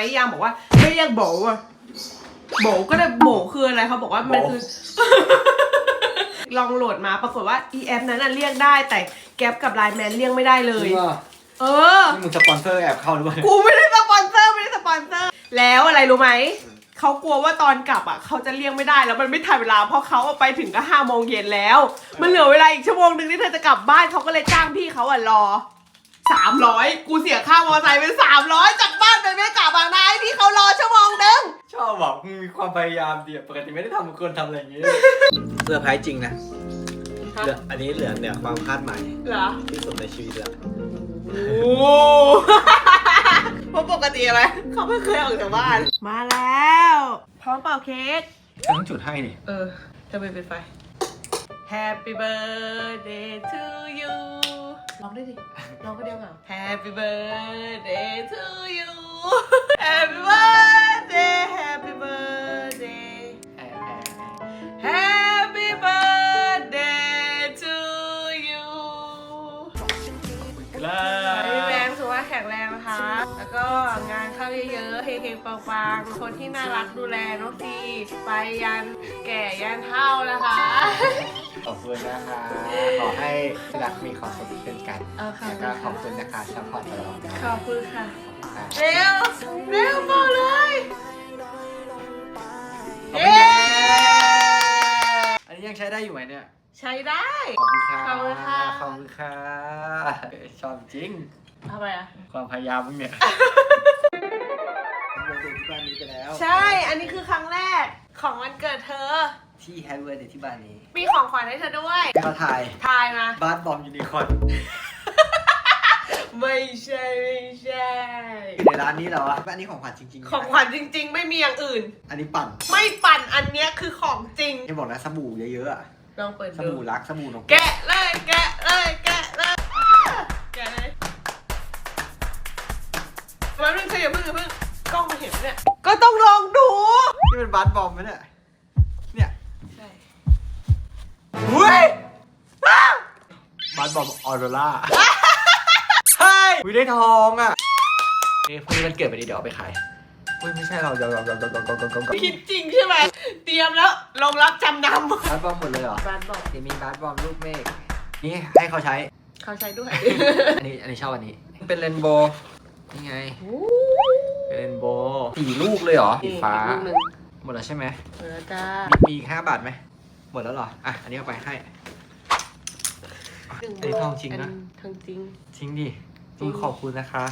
ไอ้ยามบอกว่าไม่เรียกโบอะโบก็เลยโบคืออะไรเขาบอกว่ามันคือ ลองโหลดมาปรากฏว่าอีแอปนั้นน่ะเรียกได้แต่แก๊ปกับไลน์แมนเรียกไม่ได้เลย จริงเหรอเออ นี่มึงสปอนเซอร์แอบเข้าหรือเปล่ากูไม่ได้สปอนเซอร์ไม่ได้สปอนเซอร์ แล้วอะไรรู้ไหมเขากลัวว่าตอนกลับอะเขาจะเลี่ยงไม่ได้แล้วมันไม่ทันเวลาเพราะเขาอะไปถึงก็ห้าโมงเย็นแล้ว มันเหลือเวลาอีกชั่วโมงหนึ่งที่เธอจะกลับบ้านเขาก็เลยจ้างพี่เขาอะรอ สามร้อยกูเสียค่ามอเตอร์ไซค์เป็นสามร้อยจากบ้านไปไม่กลับอะนายพี่เขารอชั่วโมงนึงชอบบอกมึงมีความพยายามดีอะปกติไม่ได้ทำมึงควรทำอะไรอย่างงี้เซอร์ไพรส์จริงนะเหลืออันนี้เหลือเนี่ยความคาดหมายเหรอที่สุดในชีวิตแล้วโอ้เพราะปกติอะไรเขาไม่เคยออกจากบ้าน มาแล้ว พร้อมเป่าเค้กต้องจุดให้นี่ เออจะไปเป็นไฟ Happy birthday to you ร้องได้ดิร้องก็เดียวเหงา Happy birthday to you Happy birthday Happy birthday Happy birthday to you ครัพี่แมบนสุขภาพแข็งแรงนะคะ แล้วก็งานเข้าเยอะๆเฮงๆปังๆคนที่น่ารักดูแลน้องซีไปยันแก่ยันเท่านะคะ ขอบคุณนะคะ ขอให้รักมีความสุขเช่นกันเอาค่ะ แล้วก็ขอบคุณนะคะซัพพอร์ตตลอดนะขอบคุณค่ะครับเร็ว เร็วบอกเลยขอบคุณเย้ค่ะอันนี้ยังใช้ได้อยู่ไหมเนี่ย ใช้ได้ ขอบคุณค่ะ ขอบคุณค่ะ ขอบคุณค่ะชอบจริง ทำไมอะ ความพยายามมึงเนี่ยเราเด็กที่บ้านนี้ไปแล้ว ใช่ อันนี้คือครั้งแรกของวันเกิดเธอ ที่แฮปปี้เบิร์ดเดย์ที่บ้านนี้มีของขวัญให้เธอด้วยเขาถ่ายทายมาบ้านบอมยูนิคอร์นไม่ใช่ไม่ใช่ อยู่ในร้านนี้เหรอวะอันนี้ของขวัญจริงๆของขวัญจริง ๆ ไม่มีอย่างอื่น อันนี้ปั่นไม่ปั่นอันเนี้ยคือของจริงยังบอกนะสบู่เยอะๆอะลองเปิดสดูบู่รักสบู่นกแกะเลยแกะเลยแกะเลยแกะเลยแป๊บนึงเธออย่าเพิ่งอย่าเพิ่งกล้องมาเห็นเนี่ยก็ต้องลองดู นี่เป็นบ้านบอมไหมเนี่ยเนี่ย บ้านบอมออโรร่าใช่วิได้ทองอะนี่พรุ่งนี้มันเกิดไปดีเดี๋ยวเอาไปขายเฮ้ยไม่ใช่เราเดี๋ยวเราเราเราเราเราเราคิดจริงใช่ไหมเตรียมแล้วลงรับจำนำบ้านบอมหมดเลยเหรอบ้านบอกเดี๋ยวมีบ้านบอมลูกเมฆนี่ให้เขาใช้ เขาใช้ด้วยอันนี้อันนี้ชอบอันนี้ เป็นเรนโบว์นี่ไง เป็นเรนโบว์สี่ลูกเลยเหรอสีฟ้า อีกลูกหนึ่งหมดแล้วใช่ไหม เออจ้า มีมีอีกห้าบาทไหม หมดแล้วเหรอ อะ อันนี้เอาไปให้ หนึ่งอันนี้ทองจริงนะอัทองจริงจริงดิจริงขอบคุณนะคะ